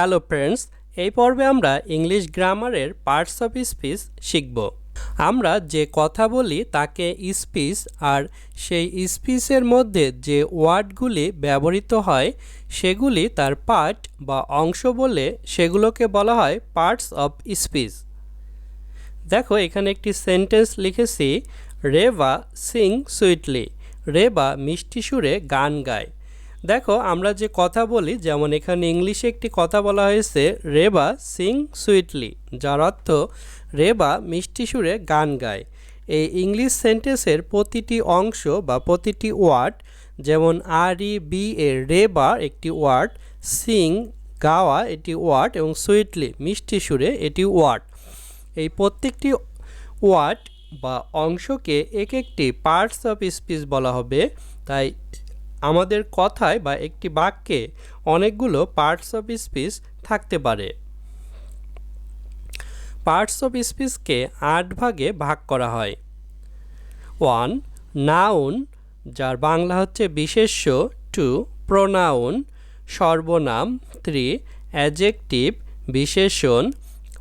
Hello friends এই পর্বে আমরা ইংলিশ গ্রামারের পার্টস অফ স্পিচ শিখব। আমরা যে কথা বলি তাকে স্পিচ আর সেই স্পিচের মধ্যে যে ওয়ার্ডগুলি ব্যবহৃত হয়, সেগুলি তার পার্ট বা অংশ বলে সেগুলোকে বলা হয় পার্টস অফ স্পিচ দেখো, এখানে একটি সেন্টেন্স লিখেছি, রেবা সিং সুইটলি। রেবা মিষ্টি সুরে গান গায়। দেখো, আমরা যে কথা বলি, যেমন এখানে ইংলিশে একটি কথা বলা হয়েছে, রেবা সিং সুইটলি যার অর্থ, রেবা মিষ্টি সুরে গান গায়। এই ইংলিশ সেন্টেন্সের প্রতিটি অংশ বা প্রতিটি ওয়ার্ড, যেমন আর ই বি এ রেবা একটি ওয়ার্ড, সিং গাওয়া এটি ওয়ার্ড, এবং সুইটলি মিষ্টি সুরে এটি ওয়ার্ড। এই প্রত্যেকটি ওয়ার্ড বা অংশকে এক একটি পার্টস অফ স্পিচ বলা হবে, তাই আমাদের কথায় বা একটি বাক্যে অনেকগুলো পার্টস অফ স্পিচ থাকতে পারে। পার্টস অফ স্পিচকে আট ভাগে ভাগ করা হয়। ওয়ান নাউন যার বাংলা হচ্ছে বিশেষ্য। টু প্রোনাউন সর্বনাম। থ্রি অ্যাজেকটিভ বিশেষণ।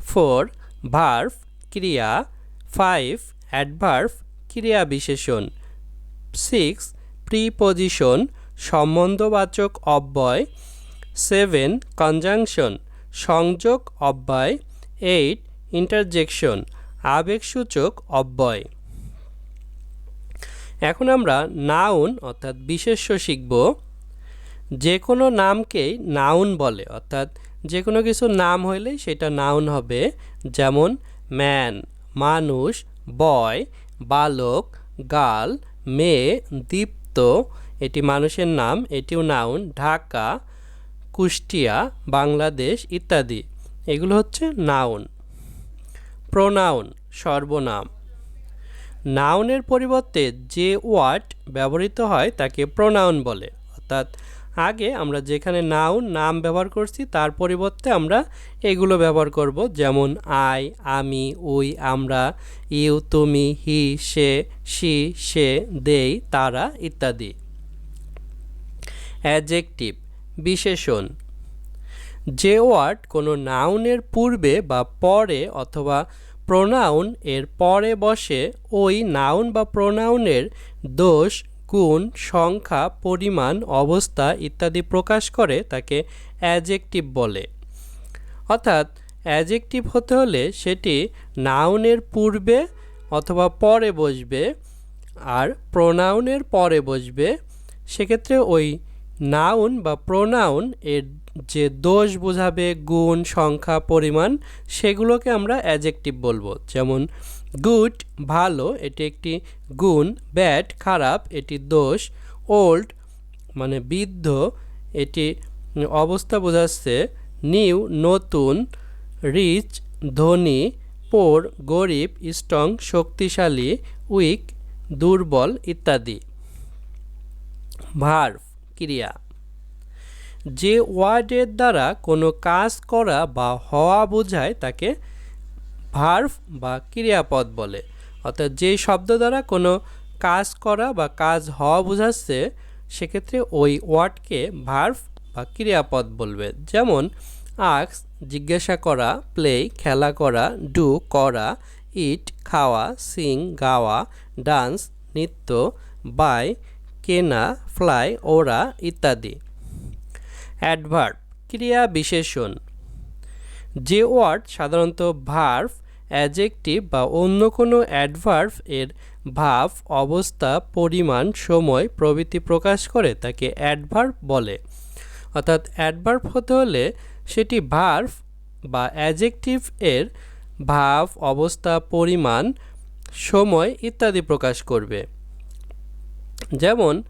ফোর ভার্ভ ক্রিয়া। ফাইভ অ্যাডভার্ভ ক্রিয়া বিশেষণ। সিক্স প্রিপজিশন সম্বন্ধবাচক অব্যয় সেভেন কনজাংশন সংযোগ অব্যয় এইট ইন্টারজেকশন আবেগসূচক অব্যয়। এখন আমরা নাউন অর্থাৎ বিশেষ্য শিখব। যে কোনো নামকেই নাউন বলে, অর্থাৎ যে কোনো কিছু নাম হইলেই সেটা নাউন হবে, যেমন ম্যান মানুষ বয় বালক, গাল, মেয়ে দীপ্ত এটি মানুষের নাম, এটিও নাউন ঢাকা, কুষ্টিয়া, বাংলাদেশ ইত্যাদি। এগুলো হচ্ছে নাউন প্রোনাউন সর্বনাম। নাউনের পরিবর্তে যে ওয়ার্ড ব্যবহৃত হয় তাকে প্রোনাউন বলে। অর্থাৎ আগে আমরা যেখানে নাউন নাম ব্যবহার করছি, তার পরিবর্তে আমরা এগুলো ব্যবহার করব। যেমন আই আমি, উই, আমরা, ইউ, তুমি, হি, সে সি সে, দেই, তারা ইত্যাদি। অ্যাজেকটিভ বিশেষণ। যে ওয়ার্ড কোনো নাউনের পূর্বে বা পরে অথবা প্রোনাউন এর পরে বসে, ওই নাউন বা প্রোনাউনের দোষ গুণ, সংখ্যা, পরিমাণ, অবস্থা ইত্যাদি প্রকাশ করে তাকে অ্যাজেক্টিভ বলে। অর্থাৎ অ্যাজেক্টিভ হতে হলে সেটি নাউনের পূর্বে অথবা পরে বসবে আর প্রোনাউনের পরে বসবে। সেক্ষেত্রে ওই নাউন বা প্রোনাউন এর যে দোষ বোঝাবে, গুণ, সংখ্যা, পরিমাণ, সেগুলোকে আমরা অ্যাজেক্টিভ বলব। যেমন গুড, ভালো, এটি একটি গুণ, ব্যাড, খারাপ, এটি দোষ, ওল্ড মানে বৃদ্ধ, এটি অবস্থা বোঝাচ্ছে, নিউ, নতুন, রিচ, ধনী, পোর, গরিব, স্ট্রং, শক্তিশালী, উইক, দুর্বল ইত্যাদি। ভার্ভ, ক্রিয়া। যে ওয়ার্ডের দ্বারা কোনো কাজ করা বা হওয়া বোঝায় তাকে ভার্ভ বা ক্রিয়াপদ বলে। অর্থাৎ যে শব্দ দ্বারা কোনো কাজ করা বা কাজ হওয়া বোঝাচ্ছে, সেক্ষেত্রে ওই ওয়ার্ডকে ভার্ভ বা ক্রিয়াপদ বলবে। যেমন আক্স জিজ্ঞাসা করা প্লে খেলা করা, ডু, করা, ইট, খাওয়া, সিং, গাওয়া, ডান্স, নৃত্য, বাই, কেনা, ফ্লাই ওরা ইত্যাদি। অ্যাডভার্ব, ক্রিয়া বিশেষণ। যে ওয়ার্ড সাধারণত ভার্ভ অ্যাজেকটিভ বা অন্য কোনো অ্যাডভার্ভ এর ভাব, অবস্থা, পরিমাণ, সময়, প্রভৃতি প্রকাশ করে তাকে অ্যাডভার্ভ বলে। অর্থাৎ অ্যাডভার্ভ হতে হলে সেটি ভার্ভ বা অ্যাজেকটিভ এর ভাব, অবস্থা, পরিমাণ, সময় ইত্যাদি প্রকাশ করবে। যেমন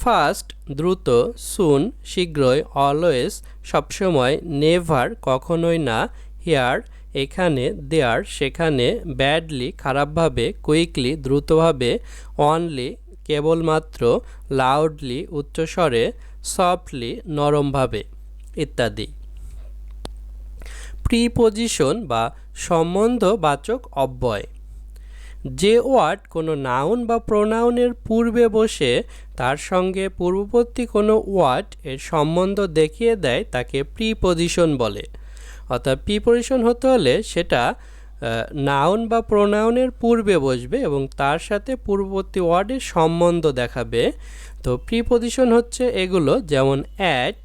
ফাস্ট দ্রুত সুন শীঘ্রই অলওয়েজ সবসময় নেভার কখনোই না হেয়ার এখানে দেয়ার সেখানে ব্যাডলি খারাপভাবে কুইকলি দ্রুতভাবে অনলি কেবলমাত্র লাউডলি উচ্চস্বরে সফটলি নরমভাবে, ইত্যাদি। প্রিপোজিশন বা সম্বন্ধবাচক অব্যয়। যে ওয়ার্ড কোনো নাউন বা প্রোনাউনের পূর্বে বসে তার সঙ্গে পূর্ববর্তী কোনো ওয়ার্ড এর সম্বন্ধ দেখিয়ে দেয় তাকে প্রিপজিশন বলে। অর্থাৎ প্রিপজিশন হতে হলে সেটা নাউন বা প্রোনাউনের পূর্বে বসবে এবং তার সাথে পূর্ববর্তী ওয়ার্ডের সম্বন্ধ দেখাবে। তো প্রিপজিশন হচ্ছে এগুলো যেমন at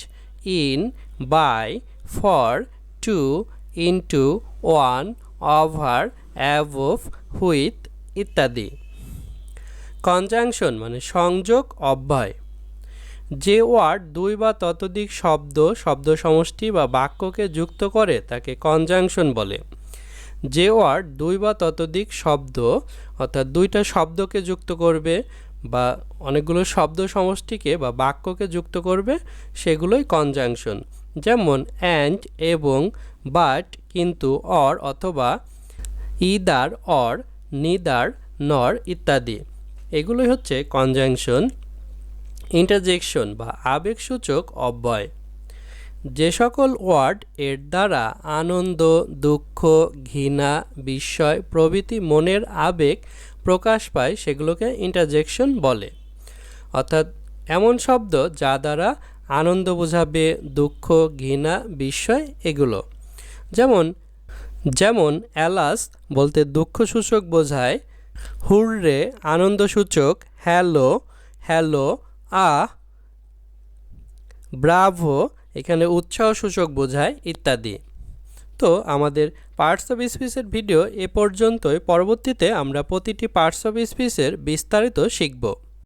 in by for to into on over above with ইত্যাদি। কনজাংশন মানে সংযোগ, অব্যয়। যে ওয়ার্ড দুই বা ততোধিক শব্দ শব্দ সমষ্টি বা বাক্যকে যুক্ত করে তাকে কনজাংশন বলে। যে ওয়ার্ড দুই বা ততোধিক শব্দ, অর্থাৎ দুইটা শব্দকে যুক্ত করবে বা অনেকগুলো শব্দ সমষ্টিকে বা বাক্যকে যুক্ত করবে, সেগুলোই কনজাংশন যেমন অ্যান্ড এবং বাট কিন্তু অর অথবা ইদার অর নিদার, নর ইত্যাদি। এগুলোই হচ্ছে কনজাংশন, ইন্টারজেকশন বা আবেগসূচক অব্যয়। যে সকল ওয়ার্ড এর দ্বারা আনন্দ, দুঃখ, ঘৃণা, বিস্ময় প্রভৃতি মনের আবেগ প্রকাশ পায় সেগুলোকে ইন্টারজেকশন বলে। অর্থাৎ এমন শব্দ যা দ্বারা আনন্দ বোঝাবে, দুঃখ, ঘৃণা, বিস্ময় এগুলো। যেমন যেমন অ্যালাস বলতে দুঃখসূচক বোঝায়, হুররে আনন্দসূচক, হ্যালো হ্যালো, আ, ব্রাভো, এখানে উৎসাহ সূচক বোঝায়, ইত্যাদি। তো আমাদের পার্টস অফ স্পিচের ভিডিও এ পর্যন্তই, পরবর্তীতে আমরা প্রতিটি পার্টস অফ স্পিচের বিস্তারিত শিখব।